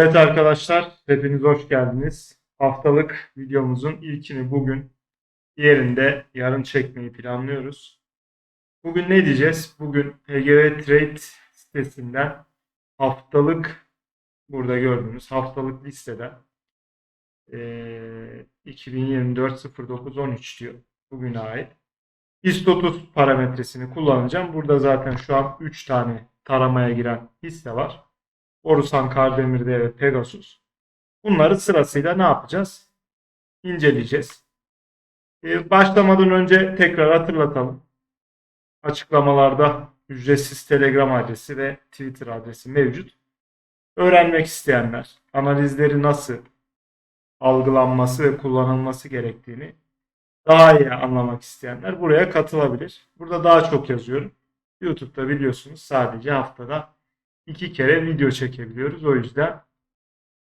Evet arkadaşlar, hepiniz hoş geldiniz. Haftalık videomuzun ilkini bugün, diğerinde yarın çekmeyi planlıyoruz. Bugün ne diyeceğiz? Bugün HGV Trade sitesinden haftalık, burada gördüğünüz haftalık listeden eee 2024-09-13 diyor. Bugüne ait. BIST 30 parametresini kullanacağım. Burada zaten şu an 3 tane taramaya giren hisse var. Borusan, Kardemir'de ve Pegasus. Bunları sırasıyla ne yapacağız? İnceleyeceğiz. Ee, başlamadan önce tekrar hatırlatalım. Açıklamalarda ücretsiz Telegram adresi ve Twitter adresi mevcut. Öğrenmek isteyenler, analizleri nasıl algılanması ve kullanılması gerektiğini daha iyi anlamak isteyenler buraya katılabilir. Burada daha çok yazıyorum. YouTube'da biliyorsunuz sadece haftada iki kere video çekebiliyoruz. O yüzden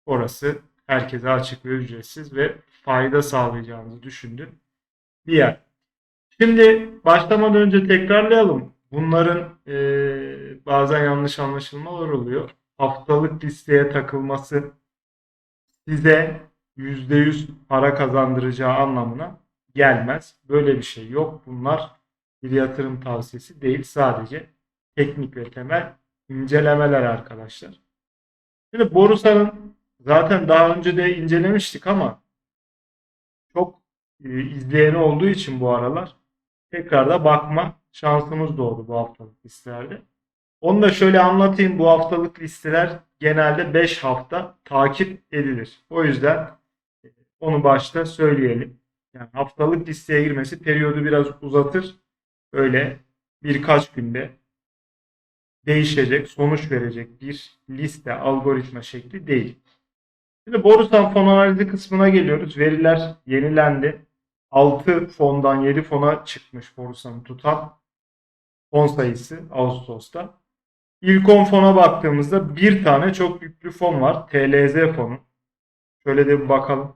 orası herkese açık ve ücretsiz ve fayda sağlayacağınızı düşündüm bir yer. Şimdi başlamadan önce tekrarlayalım. Bunların eee, bazen yanlış anlaşılmalar oluyor. Haftalık listeye takılması size %100 para kazandıracağı anlamına gelmez. Böyle bir şey yok. Bunlar bir yatırım tavsiyesi değil. Sadece teknik ve temel incelemeler arkadaşlar. Şimdi Borusan'ın zaten daha önce de incelemiştik ama çok e, izleyeni olduğu için bu aralar tekrar da bakma şansımız doğdu bu haftalık listelerde. Onu da şöyle anlatayım. Bu haftalık listeler genelde 5 hafta takip edilir. O yüzden e, onu başta söyleyelim. Yani haftalık listeye girmesi periyodu biraz uzatır. Öyle birkaç günde değişecek, sonuç verecek bir liste, algoritma şekli değil. Şimdi Borusan fon analizi kısmına geliyoruz. Veriler yenilendi. 6 fondan 7 fona çıkmış Borusan'ı tutan fon sayısı Ağustos'ta. İlk 10 fona baktığımızda bir tane çok yüklü fon var. TLZ fonu. Şöyle de bir bakalım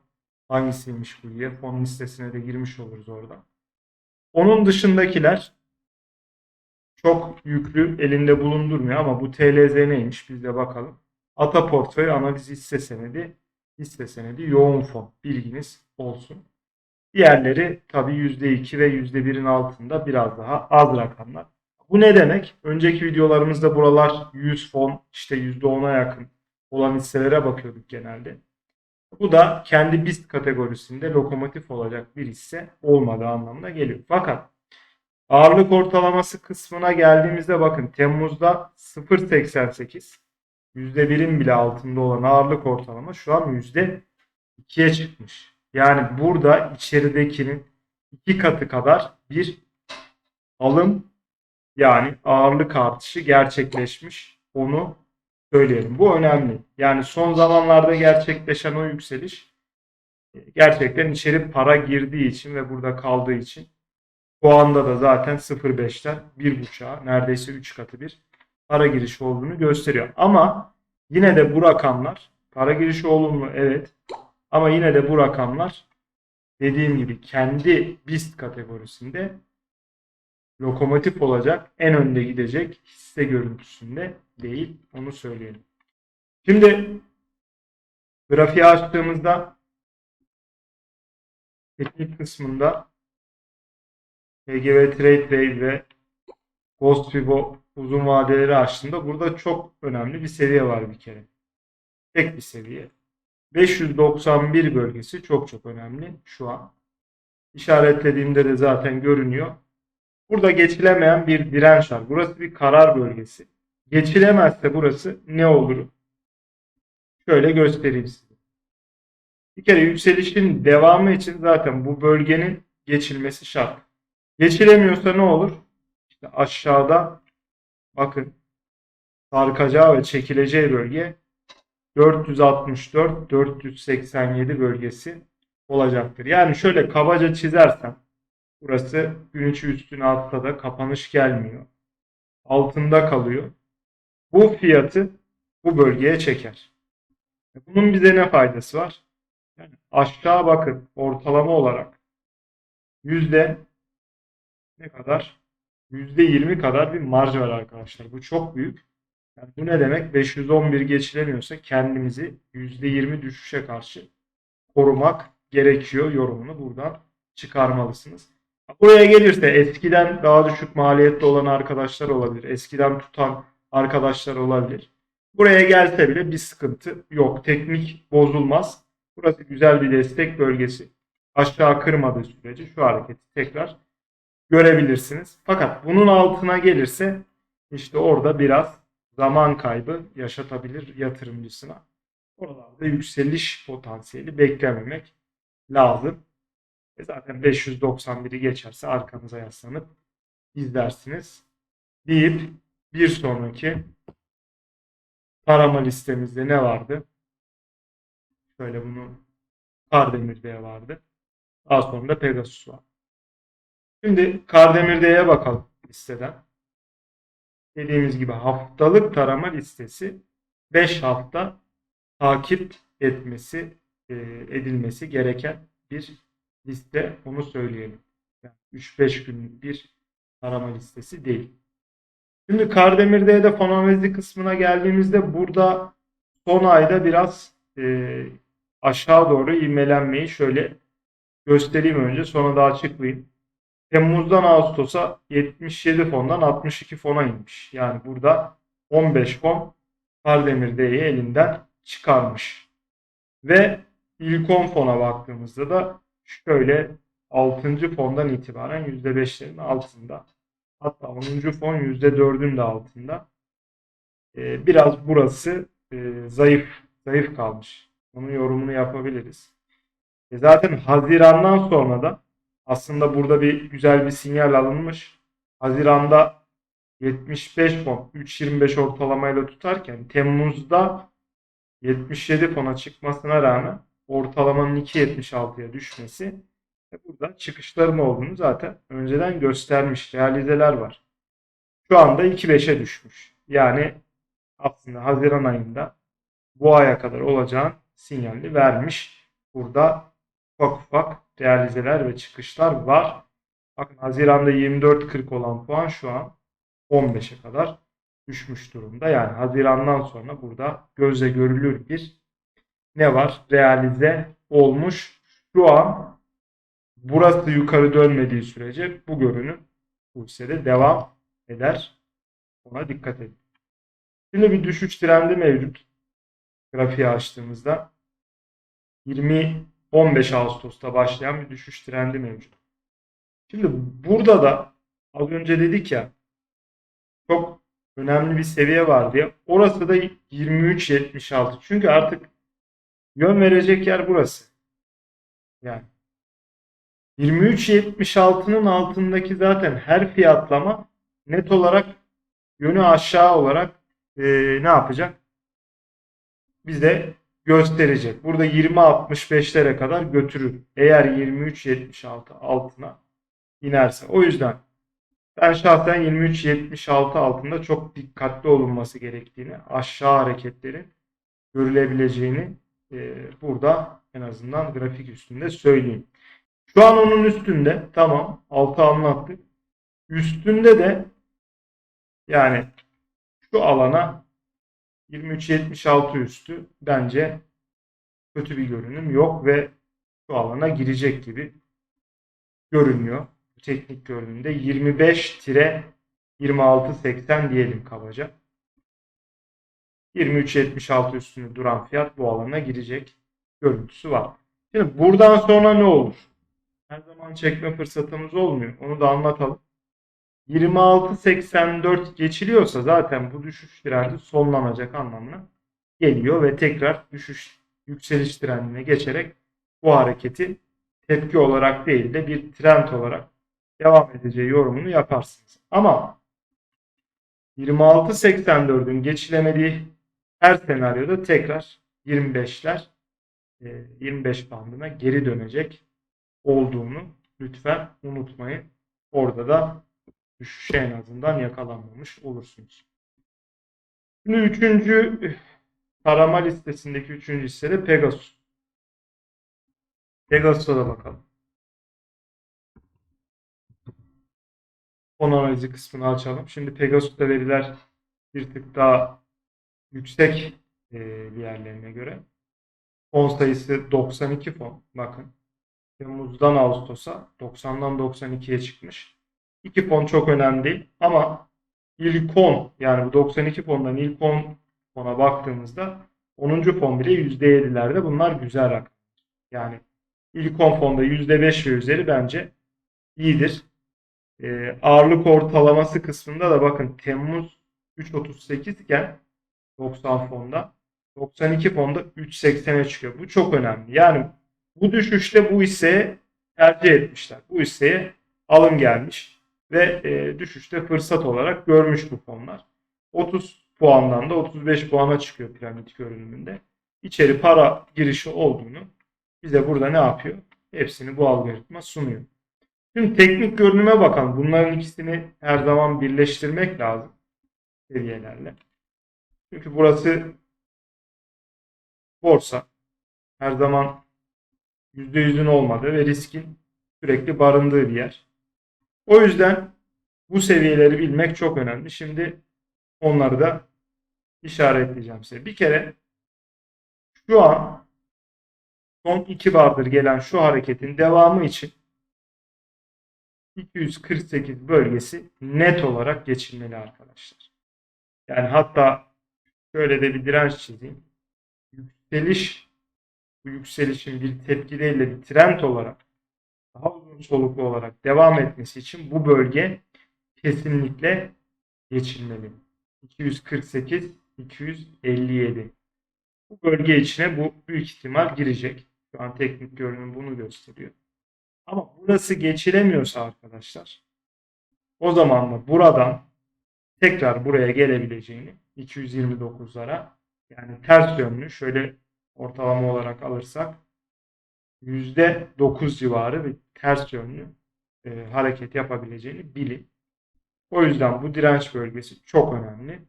hangisiymiş bu diye. Fon listesine de girmiş oluruz orada. Onun dışındakiler çok yüklü elinde bulundurmuyor ama bu TLZ neymiş biz de bakalım. Ata portföy analiz hisse senedi, hisse senedi yoğun fon bilginiz olsun. Diğerleri tabii %2 ve %1'in altında biraz daha az rakamlar. Bu ne demek? Önceki videolarımızda buralar 100 fon işte %10'a yakın olan hisselere bakıyorduk genelde. Bu da kendi BIST kategorisinde lokomotif olacak bir hisse olmadığı anlamına geliyor. Fakat Ağırlık ortalaması kısmına geldiğimizde bakın Temmuz'da 0.88 %1'in bile altında olan ağırlık ortalama şu an %2'ye çıkmış. Yani burada içeridekinin iki katı kadar bir alım yani ağırlık artışı gerçekleşmiş. Onu söyleyelim. Bu önemli. Yani son zamanlarda gerçekleşen o yükseliş gerçekten içeri para girdiği için ve burada kaldığı için bu anda da zaten 0.5'ten 1.5'a neredeyse 3 katı bir para girişi olduğunu gösteriyor. Ama yine de bu rakamlar para girişi olumlu evet ama yine de bu rakamlar dediğim gibi kendi BIST kategorisinde lokomotif olacak en önde gidecek hisse görüntüsünde değil onu söyleyelim. Şimdi grafiği açtığımızda teknik kısmında HGV Trade Day ve Ghost Fibo uzun vadeleri açtığında burada çok önemli bir seviye var bir kere. Tek bir seviye. 591 bölgesi çok çok önemli şu an. İşaretlediğimde de zaten görünüyor. Burada geçilemeyen bir direnç var. Burası bir karar bölgesi. Geçilemezse burası ne olur? Şöyle göstereyim size. Bir kere yükselişin devamı için zaten bu bölgenin geçilmesi şart. Geçilemiyorsa ne olur? İşte aşağıda bakın sarkacağı ve çekileceği bölge 464-487 bölgesi olacaktır. Yani şöyle kabaca çizersem burası gün içi üstüne altta da kapanış gelmiyor. Altında kalıyor. Bu fiyatı bu bölgeye çeker. Bunun bize ne faydası var? Yani aşağı bakın ortalama olarak yüzde ne kadar? %20 kadar bir marj var arkadaşlar. Bu çok büyük. Yani bu ne demek? 511 geçilemiyorsa kendimizi %20 düşüşe karşı korumak gerekiyor yorumunu buradan çıkarmalısınız. Buraya gelirse eskiden daha düşük maliyetli olan arkadaşlar olabilir. Eskiden tutan arkadaşlar olabilir. Buraya gelse bile bir sıkıntı yok. Teknik bozulmaz. Burası güzel bir destek bölgesi. Aşağı kırmadığı sürece şu hareketi tekrar görebilirsiniz. Fakat bunun altına gelirse işte orada biraz zaman kaybı yaşatabilir yatırımcısına. Oralarda yükseliş potansiyeli beklememek lazım. E zaten 591'i geçerse arkanıza yaslanıp izlersiniz. Deyip bir sonraki tarama listemizde ne vardı? Şöyle bunu Kardemir'de vardı. Daha sonra da Pegasus var. Şimdi Kardemir'de'ye bakalım listeden. Dediğimiz gibi haftalık tarama listesi 5 hafta takip etmesi e, edilmesi gereken bir liste onu söyleyelim. Yani 3-5 günlük bir tarama listesi değil. Şimdi Kardemir'de de fonomezi kısmına geldiğimizde burada son ayda biraz e, aşağı doğru ivmelenmeyi şöyle göstereyim önce sonra da açıklayayım. Temmuz'dan Ağustos'a 77 fondan 62 fona inmiş. Yani burada 15 fon Kardemir'deyi elinden çıkarmış. Ve ilk 10 fona baktığımızda da şöyle 6. fondan itibaren %5'lerin altında. Hatta 10. fon %4'ün de altında. Ee, biraz burası e, zayıf zayıf kalmış. Onun yorumunu yapabiliriz. E zaten Haziran'dan sonra da aslında burada bir güzel bir sinyal alınmış. Haziran'da 75 fon 3.25 ortalamayla tutarken Temmuz'da 77 fona çıkmasına rağmen ortalamanın 2.76'ya düşmesi ve burada çıkışların olduğunu zaten önceden göstermiş. Realizeler var. Şu anda 2.5'e düşmüş. Yani aslında Haziran ayında bu aya kadar olacağın sinyalini vermiş. Burada ufak ufak realizeler ve çıkışlar var. Bakın Haziran'da 24.40 olan puan şu an 15'e kadar düşmüş durumda. Yani Haziran'dan sonra burada gözle görülür bir ne var? Realize olmuş. Şu an burası yukarı dönmediği sürece bu görünüm bu hissede devam eder. Ona dikkat edin. Şimdi bir düşüş trendi mevcut. Grafiği açtığımızda 20 15 Ağustos'ta başlayan bir düşüş trendi mevcut. Şimdi burada da az önce dedik ya çok önemli bir seviye var diye. Orası da 23.76. Çünkü artık yön verecek yer burası. Yani 23.76'nın altındaki zaten her fiyatlama net olarak yönü aşağı olarak e, ne yapacak? Bize gösterecek. Burada 20.65'lere kadar götürür. Eğer 23.76 altına inerse. O yüzden ben şahsen 23.76 altında çok dikkatli olunması gerektiğini, aşağı hareketlerin görülebileceğini e, burada en azından grafik üstünde söyleyeyim. Şu an onun üstünde. Tamam. Altı anlattık. Üstünde de yani şu alana 23.76 üstü bence kötü bir görünüm yok ve şu alana girecek gibi görünüyor. Teknik görünümde 25-26.80 diyelim kabaca. 23.76 üstünde duran fiyat bu alana girecek görüntüsü var. Şimdi buradan sonra ne olur? Her zaman çekme fırsatımız olmuyor. Onu da anlatalım. 26.84 geçiliyorsa zaten bu düşüş trendi sonlanacak anlamına geliyor ve tekrar düşüş yükseliş trendine geçerek bu hareketi tepki olarak değil de bir trend olarak devam edeceği yorumunu yaparsınız. Ama 26.84'ün geçilemediği her senaryoda tekrar 25'ler 25 e, bandına geri dönecek olduğunu lütfen unutmayın. Orada da düşüşe en azından yakalanmamış olursunuz. Şimdi üçüncü tarama listesindeki üçüncü hisse de Pegasus. Pegasus'a da bakalım. Fon analizi kısmını açalım. Şimdi Pegasus'ta veriler bir tık daha yüksek e, diğerlerine göre. Fon sayısı 92 fon. Bakın. Temmuz'dan Ağustos'a 90'dan 92'ye çıkmış. 2 fon çok önemli değil ama ilk 10 yani bu 92 fondan ilk 10 fona baktığımızda 10. fon bile %7'lerde bunlar güzel rakam. Yani ilk 10 fonda %5 ve üzeri bence iyidir. Ee, ağırlık ortalaması kısmında da bakın Temmuz 3.38 iken 90 fonda 92 fonda 3.80'e çıkıyor. Bu çok önemli. Yani bu düşüşte bu hisseye tercih etmişler. Bu hisseye alım gelmiş ve e, düşüşte fırsat olarak görmüş bu fonlar. 30 puandan da 35 puana çıkıyor piramit görünümünde. İçeri para girişi olduğunu bize burada ne yapıyor? Hepsini bu algoritma sunuyor. Şimdi teknik görünüme bakalım. Bunların ikisini her zaman birleştirmek lazım seviyelerle. Çünkü burası borsa. Her zaman %100'ün olmadığı ve riskin sürekli barındığı bir yer. O yüzden bu seviyeleri bilmek çok önemli. Şimdi onları da işaretleyeceğim size. Bir kere şu an son iki bardır gelen şu hareketin devamı için 248 bölgesi net olarak geçilmeli arkadaşlar. Yani hatta şöyle de bir direnç çizeyim. Yükseliş bu yükselişin bir tepki değil de bir trend olarak soluklu olarak devam etmesi için bu bölge kesinlikle geçilmeli. 248 257 bu bölge içine bu büyük ihtimal girecek. Şu an teknik görünüm bunu gösteriyor. Ama burası geçilemiyorsa arkadaşlar o zaman da buradan tekrar buraya gelebileceğini 229'lara yani ters yönlü şöyle ortalama olarak alırsak %9 civarı bir ters yönlü e, hareket yapabileceğini bilin. O yüzden bu direnç bölgesi çok önemli.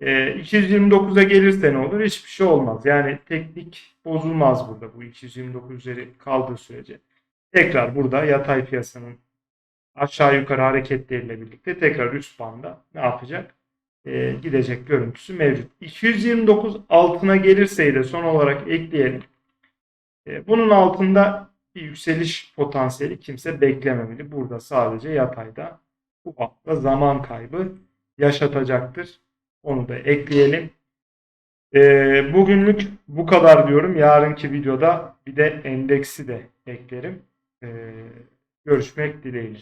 E, 229'a gelirse ne olur? Hiçbir şey olmaz. Yani teknik bozulmaz burada bu 229 üzeri kaldığı sürece. Tekrar burada yatay piyasanın aşağı yukarı hareketleriyle birlikte tekrar üst banda ne yapacak? E, gidecek görüntüsü mevcut. 229 altına gelirseydi son olarak ekleyelim. E, bunun altında bir yükseliş potansiyeli kimse beklememeli. Burada sadece yatayda bu bantta zaman kaybı yaşatacaktır. Onu da ekleyelim. E, bugünlük bu kadar diyorum. Yarınki videoda bir de endeksi de eklerim. E, görüşmek dileğiyle.